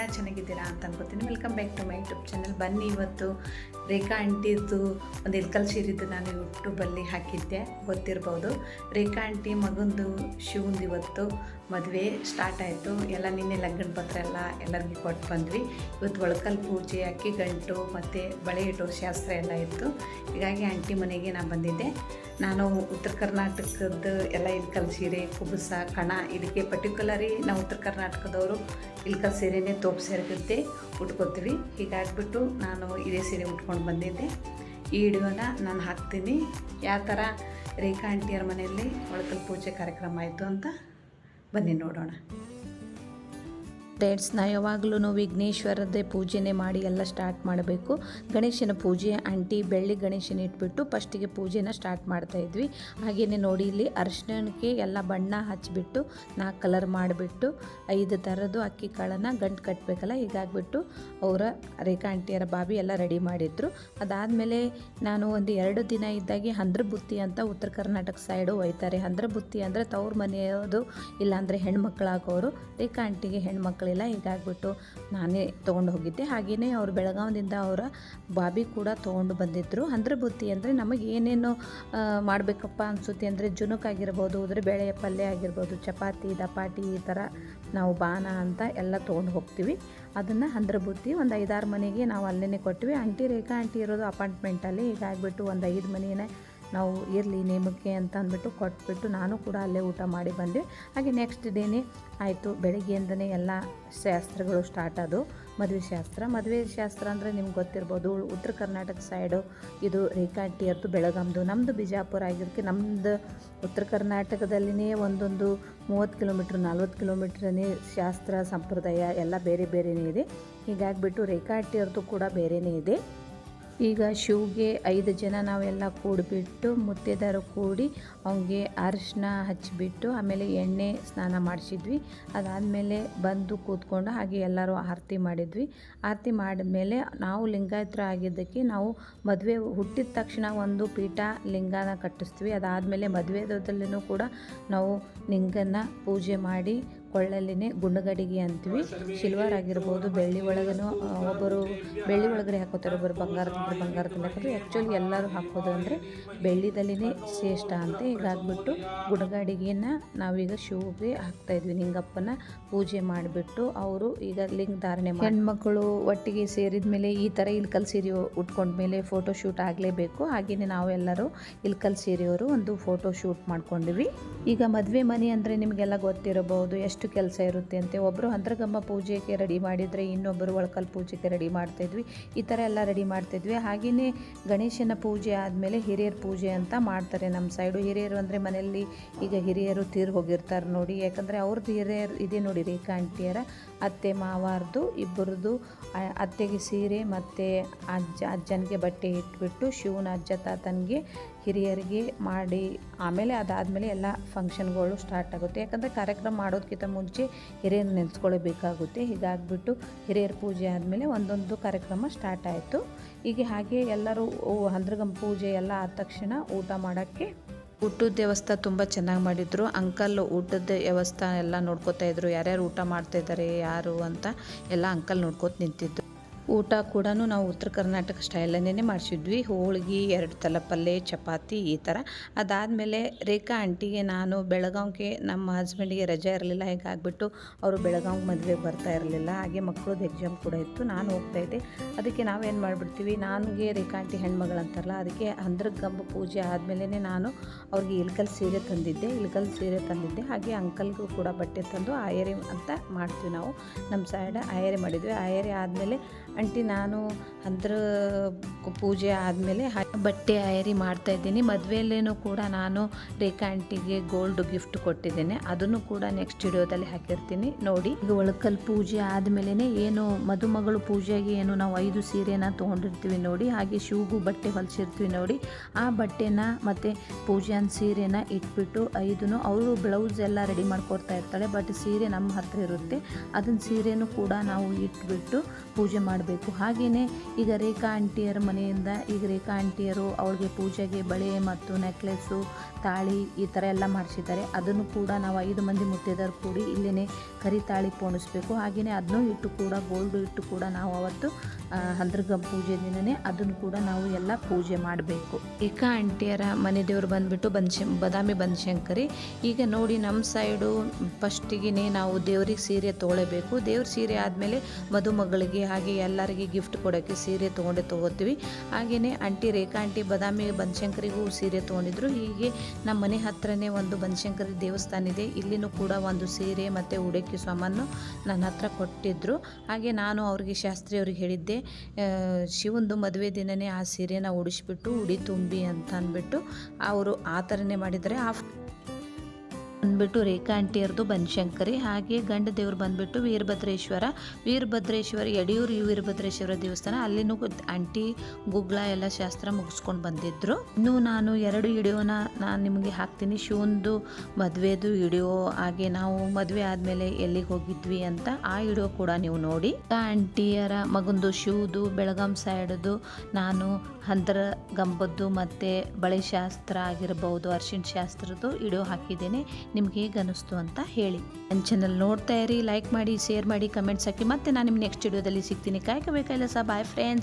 ಹೇಗಿದ್ದೀರಾ ಚೆನ್ನಾಗಿದ್ದೀರಾ ಅಂತ ಅನ್ಕೋತೀನಿ. Welcome back to my YouTube channel ಬನ್ನಿ ಇವತ್ತು ರೇಖಾ ಆಂಟಿದು ಒಂದು ಇಲ್ಕಲ್ ಸೀರಿದ್ದು ನಾನು ಯೂಟ್ಯೂಬಲ್ಲಿ ಹಾಕಿದ್ದೆ. ಗೊತ್ತಿರ್ಬೋದು. ರೇಖಾ ಆಂಟಿ ಮಗಂದು ಶಿವಂದು ಇವತ್ತು ಮದುವೆ ಸ್ಟಾರ್ಟ್ ಆಯಿತು. ಎಲ್ಲ ನಿನ್ನೆ ಲಗ್ನ ಪತ್ರ ಎಲ್ಲ ಎಲ್ಲರಿಗೂ ಕೊಟ್ಟು ಬಂದ್ವಿ. ಇವತ್ತು ಒಳಕಲ್ ಪೂಜೆ, ಅಕ್ಕಿ ಗಂಟು ಮತ್ತು ಬಳೆ ಇಟ್ಟು ಶಾಸ್ತ್ರ ಎಲ್ಲ ಇತ್ತು. ಹೀಗಾಗಿ ಆಂಟಿ ಮನೆಗೆ ನಾನು ಬಂದಿದ್ದೆ. ನಾನು ಉತ್ತರ ಕರ್ನಾಟಕದ್ದು ಎಲ್ಲ ಇಲ್ಕಲ್ ಸೀರೆ, ಕುಬುಸ, ಕಣ, ಇದಕ್ಕೆ ಪರ್ಟಿಕ್ಯುಲರಿ ನಾವು ಉತ್ತರ ಕರ್ನಾಟಕದವರು ಇಲ್ಕಲ್ ಸೀರೆನೇ ತೋಪ್ ಸೇರ್ಗುತ್ತೆ ಉಟ್ಕೋತೀವಿ. ಹೀಗಾಗ್ಬಿಟ್ಟು ನಾನು ಇದೇ ಸೀರೆ ಉಟ್ಕೊಂಡು ಬಂದಿದ್ದೆ. ಈ ವಿಡಿಯೋನ ನಾನು ಹಾಕ್ತೀನಿ. ಯಾವ ಥರ ರೇಖಾ ಆಂಟಿಯರ ಮನೆಯಲ್ಲಿ ಒಳಕಲ್ ಪೂಜೆ ಕಾರ್ಯಕ್ರಮ ಆಯಿತು ಅಂತ ಬನ್ನಿ ನೋಡೋಣ. ಫ್ರೆಂಡ್ಸ್ನ ಯಾವಾಗಲೂ ವಿಘ್ನೇಶ್ವರದೇ ಪೂಜೆನೇ ಮಾಡಿ ಎಲ್ಲ ಸ್ಟಾರ್ಟ್ ಮಾಡಬೇಕು. ಗಣೇಶನ ಪೂಜೆ ಆಂಟಿ ಬೆಳ್ಳಿ ಗಣೇಶನ ಇಟ್ಬಿಟ್ಟು ಫಸ್ಟಿಗೆ ಪೂಜೆನ ಸ್ಟಾರ್ಟ್ ಮಾಡ್ತಾ ಇದ್ವಿ. ಹಾಗೆಯೇ ನೋಡಿ ಇಲ್ಲಿ ಅರಿಶಿಣಕ್ಕೆ ಎಲ್ಲ ಬಣ್ಣ ಹಚ್ಚಿಬಿಟ್ಟು ನಾಲ್ಕು ಕಲರ್ ಮಾಡಿಬಿಟ್ಟು ಐದು ಥರದ್ದು ಅಕ್ಕಿ ಕಾಳನ್ನು ಗಂಟು ಕಟ್ಟಬೇಕಲ್ಲ ಹೀಗಾಗ್ಬಿಟ್ಟು ಅವರ ರೇಖಾ ಆಂಟಿಯರ ಬಾಬಿ ಎಲ್ಲ ರೆಡಿ ಮಾಡಿದ್ರು. ಅದಾದಮೇಲೆ ನಾನು ಒಂದು ಎರಡು ದಿನ ಇದ್ದಾಗೆ ಹಂದ್ರ ಬುತ್ತಿ ಅಂತ ಉತ್ತರ ಕರ್ನಾಟಕ ಸೈಡು ಒಯ್ತಾರೆ ಹಂದ್ರ ಬುತ್ತಿ ಅಂದರೆ ತವ್ರ ಮನೆಯೋದು ಇಲ್ಲಾಂದರೆ ಹೆಣ್ಮಕ್ಳಾಗೋರು. ರೇಖಾ ಆಂಟಿಗೆ ಹೆಣ್ಮಕ್ಳಿಲ್ಲ ಹೀಗಾಗ್ಬಿಟ್ಟು ನಾನೇ ತೊಗೊಂಡು ಹೋಗಿದ್ದೆ. ಹಾಗೆಯೇ ಅವ್ರು ಬೆಳಗಾವದಿಂದ ಅವರ ಬಾಬಿ ಕೂಡ ತೊಗೊಂಡು ಬಂದಿದ್ದರು ಅಂದ್ರೆ ಬುತ್ತಿ ಅಂದರೆ ನಮಗೆ ಏನೇನು ಮಾಡಬೇಕಪ್ಪ ಅನಿಸುತ್ತೆ ಅಂದರೆ ಜುನುಕಾಗಿರ್ಬೋದು ಉದ್ರೆ ಬೇಳೆ ಪಲ್ಯ ಆಗಿರ್ಬೋದು, ಚಪಾತಿ, ದಪಾಟಿ ಈ ಥರ ನಾವು ಬಾನ ಅಂತ ಎಲ್ಲ ತೊಗೊಂಡು ಹೋಗ್ತೀವಿ. ಅದನ್ನು ಹಂದ್ರ ಬುತ್ತಿ ಒಂದು ಐದಾರು ಮನೆಗೆ ನಾವು ಅಲ್ಲೇ ಕೊಟ್ವಿ. ಆಂಟಿ ರೇಖಾ ಆಂಟಿ ಇರೋದು ಅಪಾರ್ಟ್ಮೆಂಟಲ್ಲಿ ಹೀಗಾಗ್ಬಿಟ್ಟು ಒಂದು ಐದು ಮನೆಯೇ ನಾವು ಇರಲಿ ನೇಮಕ್ಕೆ ಅಂತ ಅಂದ್ಬಿಟ್ಟು ಕೊಟ್ಬಿಟ್ಟು ನಾನು ಕೂಡ ಅಲ್ಲೇ ಊಟ ಮಾಡಿ ಬಂದೆ ಹಾಗೆ ನೆಕ್ಸ್ಟ್ ಡೇನೇ ಆಯಿತು. ಬೆಳಗ್ಗೆಯಿಂದನೇ ಎಲ್ಲ ಶಾಸ್ತ್ರಗಳು ಸ್ಟಾರ್ಟ್ ಅದು. ಮದುವೆ ಶಾಸ್ತ್ರ. ಮದುವೆ ಶಾಸ್ತ್ರ ಅಂದರೆ ನಿಮ್ಗೆ ಗೊತ್ತಿರ್ಬೋದು, ಉತ್ತರ ಕರ್ನಾಟಕ ಸೈಡು ಇದು ರೇಖಾಂಟಿ ಅದು ಬೆಳಗಾಮ್ದು. ನಮ್ಮದು ಬಿಜಾಪುರ ಆಗಿರೋಕ್ಕೆ ನಮ್ಮದು ಉತ್ತರ ಕರ್ನಾಟಕದಲ್ಲಿನೇ ಒಂದೊಂದು ಮೂವತ್ತು ಕಿಲೋಮೀಟ್ರ್, ನಲ್ವತ್ತು ಕಿಲೋಮೀಟ್ರನೇ ಶಾಸ್ತ್ರ, ಸಂಪ್ರದಾಯ ಎಲ್ಲ ಬೇರೆ ಬೇರೆಯೇ ಇದೆ. ಹೀಗಾಗಿಬಿಟ್ಟು ರೇಖಾ ಆಂಟಿಯರ್ದು ಕೂಡ ಬೇರೆಯೇ ಇದೆ. ಈಗ ಶಿವ್ಗೆ ಐದು ಜನ ನಾವೆಲ್ಲ ಕೂಡಿಬಿಟ್ಟು ಮುತ್ತೈದೆಯರು ಕೂಡಿ ಅವನಿಗೆ ಅರಿಶಿನ ಹಚ್ಚಿಬಿಟ್ಟು ಆಮೇಲೆ ಎಣ್ಣೆ ಸ್ನಾನ ಮಾಡಿಸಿದ್ವಿ. ಅದಾದಮೇಲೆ ಬಂದು ಕೂತ್ಕೊಂಡು ಹಾಗೆ ಎಲ್ಲರೂ ಆರತಿ ಮಾಡಿದ್ವಿ. ಆರತಿ ಮಾಡಿದ್ಮೇಲೆ ನಾವು ಲಿಂಗಾಯತರು ಆಗಿದ್ದಕ್ಕೆ ನಾವು ಮದುವೆ ಹುಟ್ಟಿದ ತಕ್ಷಣ ಒಂದು ಪೀಠ ಲಿಂಗನ ಕಟ್ಟಿಸ್ತೀವಿ. ಅದಾದಮೇಲೆ ಮದುವೆದಲ್ಲೂ ಕೂಡ ನಾವು ಲಿಂಗನ ಪೂಜೆ ಮಾಡಿ ಕೊಳ್ಳಲ್ಲಿನೇ ಗುಂಡಗಡಿಗೆ ಅಂತೀವಿ. ಸಿಲ್ವರ್ ಆಗಿರ್ಬೋದು, ಬೆಳ್ಳಿ ಒಳಗೂ ಒಬ್ಬರು ಬೆಳ್ಳಿ ಒಳಗಡೆ ಹಾಕೋತಾರೆ, ಒಬ್ಬರು ಬಂಗಾರದಿಂದ ಬಂಗಾರದಿಂದ ಹಾಕೋದು ಆ್ಯಕ್ಚುಲಿ ಎಲ್ಲರೂ ಹಾಕೋದು ಅಂದರೆ ಬೆಳ್ಳಿದಲ್ಲಿನೇ ಶ್ರೇಷ್ಠ ಅಂತ ಹೀಗಾಗ್ಬಿಟ್ಟು ಗುಡಗಡಿಗೆನ ನಾವೀಗ ಶಿವಗೆ ಹಾಕ್ತಾ ಇದ್ವಿ. ನಿಂಗಪ್ಪನ ಪೂಜೆ ಮಾಡಿಬಿಟ್ಟು ಅವರು ಈಗ ಲಿಂಗ ಧಾರಣೆ ಮಾಡಿ ಹೆಣ್ಮಕ್ಳು ಒಟ್ಟಿಗೆ ಸೇರಿದ ಮೇಲೆ ಈ ಥರ ಇಲ್ಕಲ್ ಸೀರೆ ಉಟ್ಕೊಂಡ್ಮೇಲೆ ಫೋಟೋ ಶೂಟ್ ಆಗಲೇಬೇಕು. ಹಾಗೆಯೇ ನಾವೆಲ್ಲರೂ ಇಲ್ಕಲ್ ಸೀರೆಯವರು ಒಂದು ಫೋಟೋ ಶೂಟ್ ಮಾಡ್ಕೊಂಡಿವಿ. ಈಗ ಮದುವೆ ಮನೆ ಅಂದರೆ ನಿಮಗೆಲ್ಲ ಗೊತ್ತಿರಬಹುದು, ಎಷ್ಟು ಕೆಲಸ ಇರುತ್ತೆ ಅಂತೆ. ಒಬ್ಬರು ಹಂದ್ರಗಮ್ಮ ಪೂಜೆಗೆ ರೆಡಿ ಮಾಡಿದರೆ ಇನ್ನೊಬ್ಬರು ಒಳಕಲ್ ಪೂಜೆಗೆ ರೆಡಿ ಮಾಡ್ತಾಯಿದ್ವಿ ಈ ಥರ ಎಲ್ಲ ರೆಡಿ ಮಾಡ್ತಾಯಿದ್ವಿ ಹಾಗೆಯೇ ಗಣೇಶನ ಪೂಜೆ ಆದಮೇಲೆ ಹಿರಿಯರ ಪೂಜೆ ಅಂತ ಮಾಡ್ತಾರೆ ನಮ್ಮ ಸೈಡು. ಹಿರಿಯರು ಅಂದರೆ ಮನೆಯಲ್ಲಿ ಈಗ ಹಿರಿಯರು ತೀರ್ ಹೋಗಿರ್ತಾರೆ ನೋಡಿ. ಯಾಕಂದರೆ ಅವ್ರದ್ದು ಹಿರಿಯರು ಇದೆ ನೋಡಿ ರೇಖಾ ಆಂಟಿಯರ. ಅತ್ತೆ ಮಾವಾರ್ದು, ಇಬ್ಬರದು ಅತ್ತೆಗೆ ಸೀರೆ ಮತ್ತು ಅಜ್ಜ, ಅಜ್ಜನಿಗೆ ಬಟ್ಟೆ ಇಟ್ಬಿಟ್ಟು ಶಿವನ ಅಜ್ಜ ತಾತನಿಗೆ ಹಿರಿಯರಿಗೆ ಮಾಡಿ ಆಮೇಲೆ ಅದಾದಮೇಲೆ ಎಲ್ಲ ಫಂಕ್ಷನ್ಗಳು ಸ್ಟಾರ್ಟ್ ಆಗುತ್ತೆ. ಯಾಕಂದರೆ ಕಾರ್ಯಕ್ರಮ ಮಾಡೋದಕ್ಕಿಂತ ಮುಂಚೆ ಹಿರಿಯರು ನೆನೆಸ್ಕೊಳ್ಬೇಕಾಗುತ್ತೆ. ಹೀಗಾಗ್ಬಿಟ್ಟು ಹಿರಿಯರ ಪೂಜೆ ಆದಮೇಲೆ ಒಂದೊಂದು ಕಾರ್ಯಕ್ರಮ ಸ್ಟಾರ್ಟ್ ಆಯಿತು. ಹೀಗೆ ಹಾಗೆ ಎಲ್ಲರೂ ಹಂದ್ರಗಂ ಪೂಜೆ ಎಲ್ಲ ಆದ ತಕ್ಷಣ ಊಟ ಮಾಡೋಕ್ಕೆ ಊಟದ ವ್ಯವಸ್ಥೆ ತುಂಬ ಚೆನ್ನಾಗಿ ಮಾಡಿದ್ರು. ಅಂಕಲ್ ಊಟದ ವ್ಯವಸ್ಥೆ ಎಲ್ಲ ನೋಡ್ಕೋತಾ ಇದ್ರು. ಯಾರ್ಯಾರು ಊಟ ಮಾಡ್ತಾ ಇದ್ದಾರೆ, ಯಾರು ಅಂತ ಎಲ್ಲ ಅಂಕಲ್ ನೋಡ್ಕೋತ ನಿಂತಿದ್ದು ಊಟ ಕೂಡ ನಾವು ಉತ್ತರ ಕರ್ನಾಟಕ ಸ್ಟೈಲನ್ನೇ ಮಾಡಿಸಿದ್ವಿ. ಹೋಳಿಗೆ, ಎರಡು ತಲ ಪಲ್ಯ ಚಪಾತಿ ಈ ಥರ. ಅದಾದಮೇಲೆ ರೇಖಾ ಆಂಟಿಗೆ ನಾನು ಬೆಳಗಾವಿಗೆ ನಮ್ಮ ಹಸ್ಬೆಂಡಿಗೆ ರಜೆ ಇರಲಿಲ್ಲ. ಹೀಗಾಗ್ಬಿಟ್ಟು ಅವರು ಬೆಳಗಾವಿಗೆ ಮದುವೆಗೆ ಬರ್ತಾ ಇರಲಿಲ್ಲ. ಹಾಗೆ ಮಕ್ಕಳದ್ದು ಎಕ್ಸಾಮ್ ಕೂಡ ಇತ್ತು. ನಾನು ಹೋಗ್ತಾ ಇದ್ದೆ. ಅದಕ್ಕೆ ನಾವೇನು ಮಾಡಿಬಿಡ್ತೀವಿ? ನನಗೆ ರೇಖಾ ಆಂಟಿ ಹೆಣ್ಮಗಳಂತಾರಲ್ಲ, ಅದಕ್ಕೆ ಹಂದ್ರಗಂಬ ಪೂಜೆ ಆದಮೇಲೆ ನಾನು ಅವ್ರಿಗೆ ಇಲ್ಕಲ್ ಸೀರೆ ತಂದಿದ್ದೆ. ಇಲ್ಕಲ್ ಸೀರೆ ತಂದಿದ್ದೆ. ಹಾಗೆ ಅಂಕಲ್ಗೂ ಕೂಡ ಬಟ್ಟೆ ತಂದು, ಆಯರಿ ಅಂತ ಮಾಡ್ತೀವಿ ನಾವು. ನಮ್ಮ ಸೈಡ್ ಆಯರಿ ಮಾಡಿದ್ವಿ. ಆಯರಿ ಆದಮೇಲೆ ಆಂಟಿ ನಾನು ಅಂದ್ರ ಪೂಜೆ ಆದಮೇಲೆ ಬಟ್ಟೆ ಆಯರಿ ಮಾಡ್ತಾ ಇದ್ದೀನಿ. ಮದುವೆಯಲ್ಲೇನೂ ಕೂಡ ನಾನು ರೇಖಾ ಆಂಟಿಗೆ ಗೋಲ್ಡ್ ಗಿಫ್ಟ್ ಕೊಟ್ಟಿದ್ದೇನೆ. ಅದನ್ನು ಕೂಡ ನೆಕ್ಸ್ಟ್ ವಿಡಿಯೋದಲ್ಲಿ ಹಾಕಿರ್ತೀನಿ. ನೋಡಿ, ಈಗ ಒಳಕಲ್ ಪೂಜೆ ಆದಮೇಲೆ ಏನು ಮದುಮಗಳು ಪೂಜೆಗೆ ಏನು ನಾವು ಐದು ಸೀರೆನ ತೊಗೊಂಡಿರ್ತೀವಿ ನೋಡಿ, ಹಾಗೆ ಶಿವಗೂ ಬಟ್ಟೆ ಹೊಲಿಸಿರ್ತೀವಿ ನೋಡಿ, ಆ ಬಟ್ಟೆನ ಮತ್ತು ಪೂಜಾನ್ ಸೀರೆನ ಇಟ್ಬಿಟ್ಟು ಐದೂ ಅವರು ಬ್ಲೌಸ್ ಎಲ್ಲ ರೆಡಿ ಮಾಡ್ಕೊಡ್ತಾ ಇರ್ತಾಳೆ ಬಟ್ ಸೀರೆ ನಮ್ಮ ಹತ್ರ ಇರುತ್ತೆ. ಅದನ್ನ ಸೀರೆನೂ ಕೂಡ ನಾವು ಇಟ್ಬಿಟ್ಟು ಪೂಜೆ ಮಾಡಬೇಕು. ಹಾಗೆಯೇ ಈಗ ರೇಖಾ ಆಂಟಿಯರ ಮನೆಯಿಂದ ಈಗ ರೇಖಾ ಆಂಟಿಯರು ಅವಳಿಗೆ ಪೂಜೆಗೆ ಬಳೆ ಮತ್ತು ನೆಕ್ಲೆಸ್ಸು ತಾಳಿ ಈ ಥರ ಎಲ್ಲ ಮಾಡಿಸಿದ್ದಾರೆ. ಅದನ್ನು ಕೂಡ ನಾವು ಐದು ಮಂದಿ ಮುತ್ತೈದೆಯರು ಕೂಡಿ ಇಲ್ಲೇ ಕರಿ ತಾಳಿ ಪೋಣಿಸ್ಬೇಕು. ಹಾಗೆಯೇ ಅದನ್ನೂ ಇಟ್ಟು ಕೂಡ ಗೋಲ್ಡು ಇಟ್ಟು ಕೂಡ ನಾವು ಅವತ್ತು ಹಂದ್ರಗ ಪೂಜೆ ದಿನವೇ ಅದನ್ನು ಕೂಡ ನಾವು ಎಲ್ಲ ಪೂಜೆ ಮಾಡಬೇಕು. ರೇಖಾ ಆಂಟಿಯರ ಮನೆ ದೇವರು ಬಂದುಬಿಟ್ಟು ಬನ್ಶ ಬದಾಮಿ ಬನಶಂಕರಿ. ಈಗ ನೋಡಿ ನಮ್ಮ ಸೈಡು ಫಸ್ಟಿಗೆ ನಾವು ದೇವ್ರಿಗೆ ಸೀರೆ ತೊಗೊಳ್ಬೇಕು. ದೇವ್ರ ಸೀರೆ ಆದಮೇಲೆ ಮದುಮಗಳಿಗೆ ಹಾಗೆ ಎಲ್ಲರಿಗೆ ಗಿಫ್ಟ್ ಕೊಡೋಕ್ಕೆ ಸೀರೆ ತೊಗೊಂಡೆ ತೊಗೋತೀವಿ. ಹಾಗೆಯೇ ಆಂಟಿ ರೇಖಾ, ಆಂಟಿ ಬದಾಮಿ ಬನಶಂಕರಿಗೂ ಸೀರೆ ತೊಗೊಂಡಿದ್ರು. ಹೀಗೆ ನಮ್ಮ ಮನೆ ಹತ್ರನೇ ಒಂದು ಬನಶಂಕರಿ ದೇವಸ್ಥಾನ ಇದೆ. ಇಲ್ಲಿನೂ ಕೂಡ ಒಂದು ಸೀರೆ ಮತ್ತು ಉಡಕ್ಕಿ ಸಾಮಾನು ನನ್ನ ಹತ್ರ ಕೊಟ್ಟಿದ್ದರು ಹಾಗೆ ನಾನು ಅವ್ರಿಗೆ ಶಾಸ್ತ್ರಿ ಅವ್ರಿಗೆ ಹೇಳಿದ್ದೆ ಶಿವಂದು ಮದುವೆ ದಿನನೇ ಆ ಸೀರೆನ ಉಡಿಸ್ಬಿಟ್ಟು, ಉಡಿ ತುಂಬಿ ಅಂತ ಅಂದ್ಬಿಟ್ಟು, ಅವರು ಆ ಥರನೇ ಮಾಡಿದರೆ ಆ ಬಂದ್ಬಿಟ್ಟು ರೇಖಾ ಆಂಟಿಯರ್ದು ಬನಶಂಕರಿ, ಹಾಗೆ ಗಂಡ ದೇವ್ರು ಬಂದ್ಬಿಟ್ಟು ವೀರಭದ್ರೇಶ್ವರ. ವೀರಭದ್ರೇಶ್ವರ, ಯಡಿಯೂರು ವೀರಭದ್ರೇಶ್ವರ ದೇವಸ್ಥಾನ. ಅಲ್ಲಿನೂ ಆಂಟಿ ಗುಗ್ಳ ಎಲ್ಲ ಶಾಸ್ತ್ರ ಮುಗಿಸ್ಕೊಂಡು ಬಂದಿದ್ರು. ಇನ್ನು ನಾನು ಎರಡು ವಿಡಿಯೋನ ನಾನು ನಿಮಗೆ ಹಾಕ್ತೀನಿ. ಶಿವಂದು ಮದುವೆದು ವಿಡಿಯೋ ಹಾಗೆ ನಾವು ಮದುವೆ ಆದಮೇಲೆ ಎಲ್ಲಿಗೆ ಹೋಗಿದ್ವಿ ಅಂತ ಆ ವಿಡಿಯೋ ಕೂಡ ನೀವು ನೋಡಿ. ಆಂಟಿಯರ ಮಗಂದು ಶಿವದು, ಬೆಳಗಾಂ ಸೈಡ್ದು ನಾನು ಹಂದ್ರ ಗಂಬದ್ದು ಮತ್ತು ಬಳೆ ಶಾಸ್ತ್ರ ಆಗಿರ್ಬೋದು, ಅರ್ಶಿಣ ಶಾಸ್ತ್ರದ್ದು ವಿಡಿಯೋ ಹಾಕಿದ್ದೇನೆ. ನಿಮ್ಗೆ ಹೇಗೆ ಅನಿಸ್ತು ಅಂತ ಹೇಳಿ. ನನ್ನ ಚಾನಲ್ ನೋಡ್ತಾ ಇರಿ ಲೈಕ್ ಮಾಡಿ ಶೇರ್ ಮಾಡಿ ಕಮೆಂಟ್ಸ್ ಹಾಕಿ. ಮತ್ತೆ ನಾನು ನಿಮ್ಗೆ ನೆಕ್ಸ್ಟ್ ವಿಡಿಯೋದಲ್ಲಿ ಸಿಗ್ತೀನಿ. ಕಾಯ್ಕೋಬೇಕಾಗಿಲ್ಲ ಸಹ ಬಾಯ್ ಫ್ರೆಂಡ್ಸ್